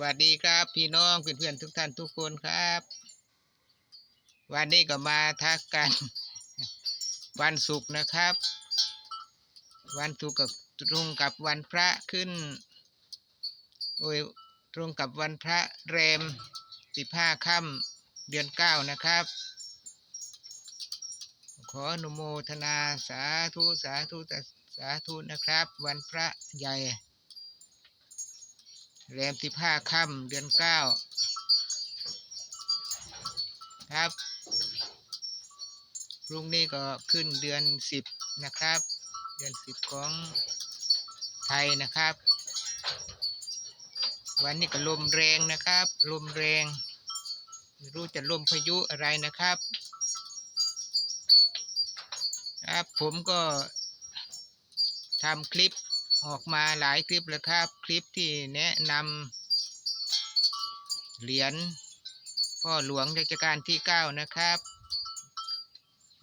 วัสดีครับ พี่น้องเพื่อนๆทุกท่านทุกคนครับ วันนี้ก็มาทักกัน วันศุกร์นะครับ วันศุกร์กับตรงกับวันพระขึ้นโอ้ยตรงกับวันพระแรมสิบห้าค่ำเดือนเก้านะครับ ขออนุโมทนาสาธุสาธุสาธุนะครับ วันพระใหญ่ แรมสิบห้าค่ำเดือนเก้าครับ พรุ่งนี้ก็ขึ้นเดือนสิบนะครับ เดือนสิบของไทยนะครับ วันนี้ก็ลมแรงนะครับ ลมแรงไม่รู้จะลมพายุอะไรนะครับ ครับผมก็ทำคลิป ออกมาหลายคลิปแล้วครับ คลิปที่แนะนำเหรียญพ่อหลวงรัชกาลที่เก้านะครับ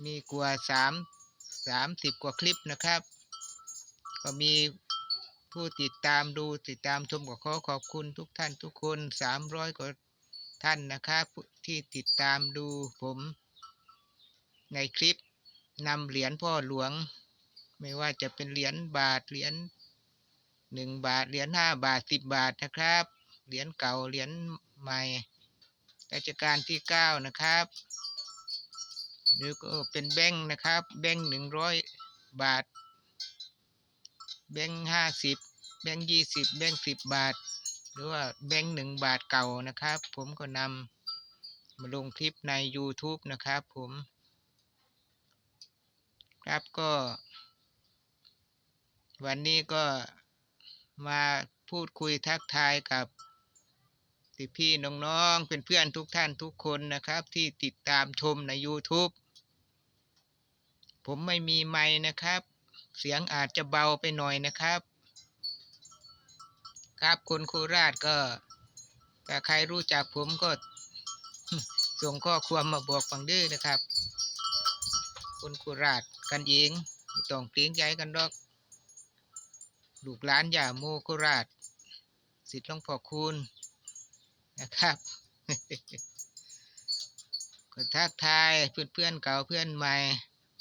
มีกว่าสามสามสิบกว่าคลิปนะครับ ก็มีผู้ติดตามดูติดตามชมก็ขอขอบคุณทุกท่านทุกคนสามร้อยกว่าท่านนะครับ ที่ติดตามดูผมในคลิปนำเหรียญพ่อหลวง ไม่ว่าจะเป็นเหรียญบาทเหรียญ หนึ่งบาท เหรียญห้าบาทสิบบาทนะครับ เหรียญเก่า เหรียญใหม่รัชกาลที่เก้านะครับ หรือก็เป็นแบงค์นะครับ แบงค์หนึ่งร้อยบาท แบงค์ห้าสิบ แบงค์ยี่สิบ แบงค์สิบบาท หรือว่าแบงค์หนึ่งบาทเก่านะครับ ผมก็นำมาลงคลิปใน YouTube นะครับผม ครับก็ วันนี้ก็ มาพูดคุยทักทายกับพี่พี่น้องๆเป็นเพื่อนทุกท่านทุกคนนะครับที่ติดตามชมใน YouTube ผมไม่มีไม้นะครับ เสียงอาจจะเบาไปหน่อยนะครับ ครับคนโคราชก็ถ้าใครรู้จักผมก็ส่งข้อความมาบอกฟังดื้อนะครับ คนโคราชกันเองต้องเกรงใจกันดอก ลูกหลานอย่าโมโคราชสิทธิ์หลวงพ่อคูณนะครับ ก็ทักทายเพื่อนเพื่อนเก่าเพื่อนใหม่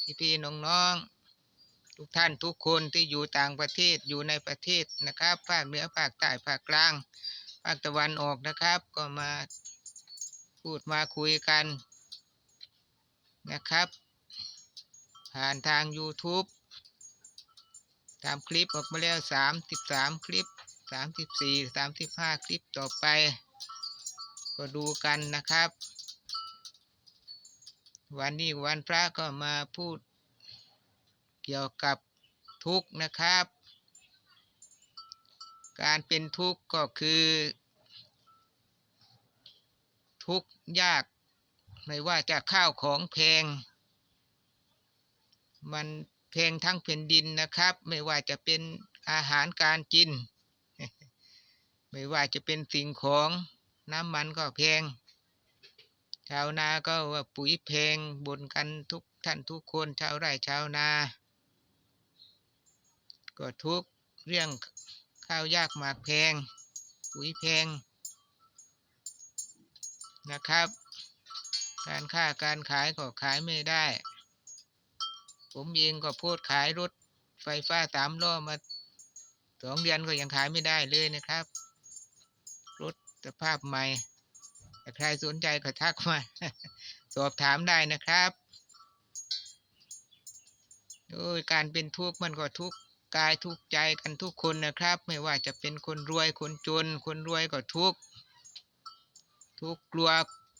พี่พี่ๆน้องๆทุกท่านทุกคนที่อยู่ต่างประเทศอยู่ในประเทศนะครับภาคเหนือภาคใต้ภาคกลางภาคตะวันออกนะครับ ก็มาพูดมาคุยกันนะครับ ผ่านทาง YouTube ามคลิปออกมาแล้วสามสิบสามคลิปสามสิบสี่สามสิบห้าคลิปต่อไป ก็ดูกันนะครับ วันนี้วันพระก็มาพูดเกี่ยวกับทุกข์นะครับ การเป็นทุกข์ก็คือ ทุกข์ยากไม่ว่าจะข้าวของแพง มัน แพงทั้งแผ่นดินนะครับ ไม่ว่าจะเป็นอาหารการกิน ไม่ว่าจะเป็นสิ่งของน้ำมันก็แพง ชาวนาก็ว่าปุ๋ยแพงบนกันทุกท่านทุกคนชาวไร่ชาวนา ก็ทุกเรื่องข้าวยากหมากแพง ปุ๋ยแพงนะครับ การค้าการขายก็ขายไม่ได้ ผมเองก็โพดขายรถไฟฟ้าสามล้อมาสองเดือนก็ยังขายไม่ได้เลยนะครับ รถสภาพใหม่ถ้าใครสนใจก็ทักมา สอบถามได้นะครับโดยการเป็นทุกข์มันก็ทุกข์กายทุกข์ใจกันทุกคนนะครับ ไม่ว่าจะเป็นคนรวยคนจน คนรวยก็ทุกข์ทุกข์กลัว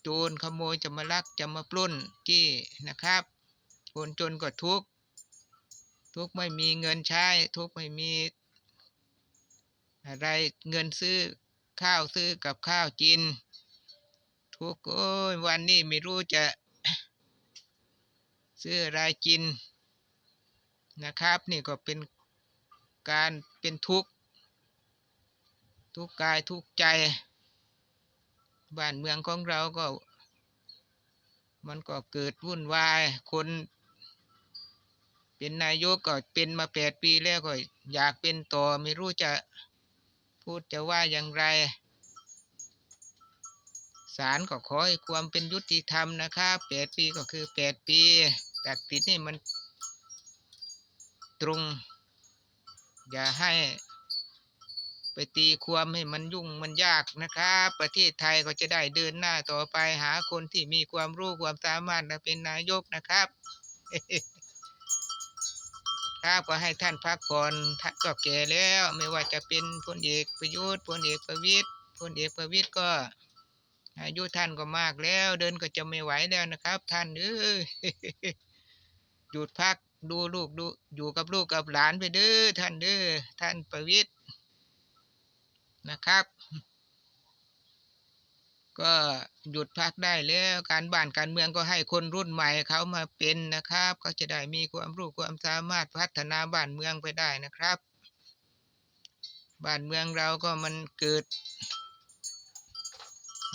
โจรขโมยจะมาลักจะมาปล้นจี้นะครับ คนจนก็ทุกข์ทุกข์ไม่มีเงินใช้ ทุกข์ไม่มีอะไรเงินซื้อข้าวซื้อกับข้าวกิน ทุกข์โอ้ยวันนี้ไม่รู้จะ ซื้ออะไรกินนะครับ นี่ก็เป็นการเป็นทุกข์ทุกกายทุกใจ บ้านเมืองของเราก็ มันก็เกิดวุ่นวายคน เป็นนายกก็เป็นมาแปดปีแล้วก็อยากเป็นต่อไม่รู้จะพูดจะว่าอย่างไรศาลก็ขอให้ความเป็นยุติธรรมนะครับแปดปีก็คือแปดปีตัดสินนี่มันตรง อย่าให้ไปตีความให้มันยุ่งมันยากนะครับ ประเทศไทยก็จะได้เดินหน้าต่อไปหาคนที่มีความรู้ความสามารถมาเป็นนายกนะครับ ครับก็ให้ท่านพักผ่อนท่านก็แก่แล้ว ไม่ว่าจะเป็นพลเอกประยุทธ์พลเอกประวิตยพลเอกประวิตยก็อายุท่านก็มากแล้ว เดินก็จะไม่ไหวแล้วนะครับ ท่านเอ้ยหยุดพักดูลูกดูอยู่กับลูกกับหลานไปเด้อท่านเด้อท่านประวิตยนะครับ ก็หยุดพักได้แล้วการบ้านการเมืองก็ให้คนรุ่นใหม่เขามาเป็นนะครับเขาจะได้มีความรู้ความสามารถพัฒนาบ้านเมืองไปได้นะครับ บ้านเมืองเราก็มันเกิด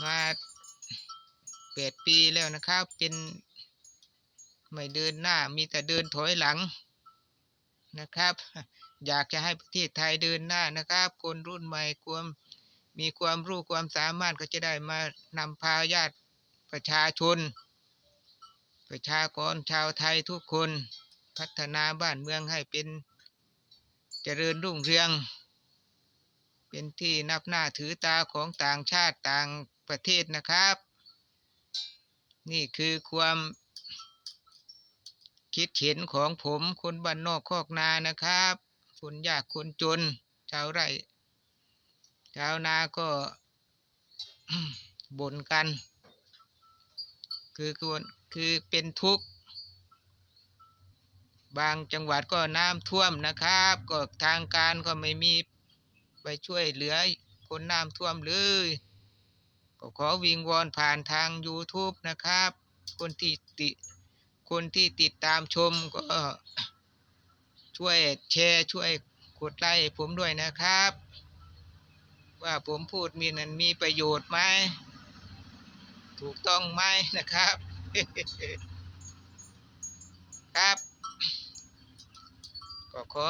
มาแปดปีแล้วนะครับ เป็นไม่เดินหน้ามีแต่เดินถอยหลังนะครับ อยากจะให้ประเทศไทยเดินหน้านะครับ คนรุ่นใหม่ความ มีความรู้ความสามารถก็จะได้มานำพาญาติประชาชน ประชากรชาวไทยทุกคนพัฒนาบ้านเมืองให้เป็นเจริญรุ่งเรือง เป็นที่นับหน้าถือตาของต่างชาติต่างประเทศนะครับ นี่คือความคิดเห็นของผมคนบ้านนอกคอกนานะครับ คนยากคนจน ชาวไร่ ชาวนาก็บ่นกัน คือควรคือเป็นทุกข์ บางจังหวัดก็น้ำท่วมนะครับ ก็ทางการก็ไม่มีไปช่วยเหลือคนน้ำท่วมเลยก็ขอวิงวอนผ่านทาง YouTube นะครับ คนที่ติคนที่ติดตามชมก็ช่วยแชร์ช่วยกดไลค์ผมด้วยนะครับ ว่าผมพูดมีนั้นมีประโยชน์ไหม ถูกต้องไหมนะครับ ครับ ก็ขอ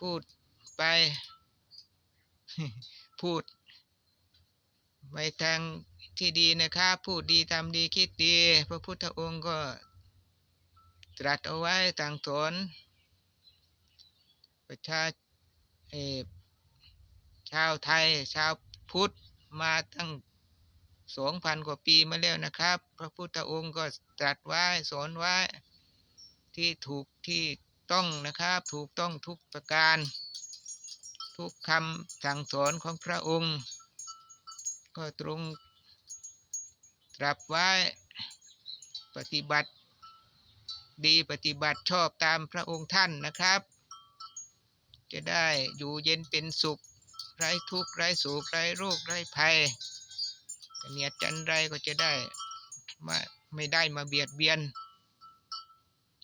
พูดไป พูดไปทางที่ดีนะครับ พูดดีทำดีคิดดี พระพุทธองค์ก็ตรัสเอาไว้ต่างสนประชาเอ ชาวไทย ชาวพุทธมาตั้งสองพันกว่าปีมาแล้วนะครับ พระพุทธองค์ก็ตรัสไว้สอนไว้ ที่ถูกที่ต้องนะครับ ถูกต้องทุกประการ ทุกคำสั่งสอนของพระองค์ ก็ตรงตรับไว้ปฏิบัติ ดีปฏิบัติชอบตามพระองค์ท่านนะครับ จะได้อยู่เย็นเป็นสุข ไร้ทุกข์ไร้โศกไร้โรคไร้ภัยเนียดจันไรก็จะได้มาไม่ได้มาเบียดเบียน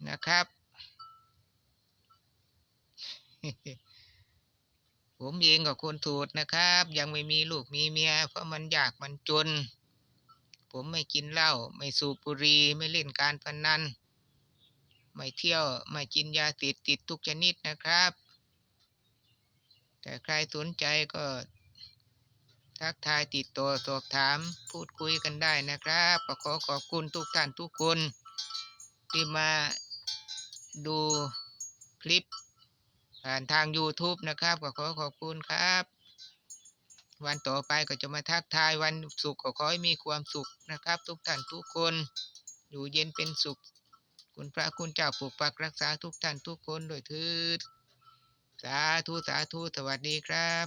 นะครับ ผมเองก็คนโสูตนะครับ ยังไม่มีลูกมีเมีย เพราะมันยากมันจน ผมไม่กินเหล้าไม่สูบบุหรี่ไม่เล่นการพนนันไม่เที่ยวไม่กินยาติดติดทุกชนิดนะครับ แต่ใครสนใจก็ทักทายติดต่อสอบถามพูดคุยกันได้นะครับขอขอบคุณทุกท่านทุกคนที่มาดูคลิปผ่านทาง YouTube นะครับ ก็ขอขอบคุณครับ วันต่อไปก็จะมาทักทายวันศุกร์ก็ขอให้มีความสุขนะครับ ทุกท่านทุกคน อยู่เย็นเป็นสุข คุณพระคุณเจ้าปกปักรักษาทุกท่านทุกคนโดยทืด สาธุสาธุสวัสดีครับ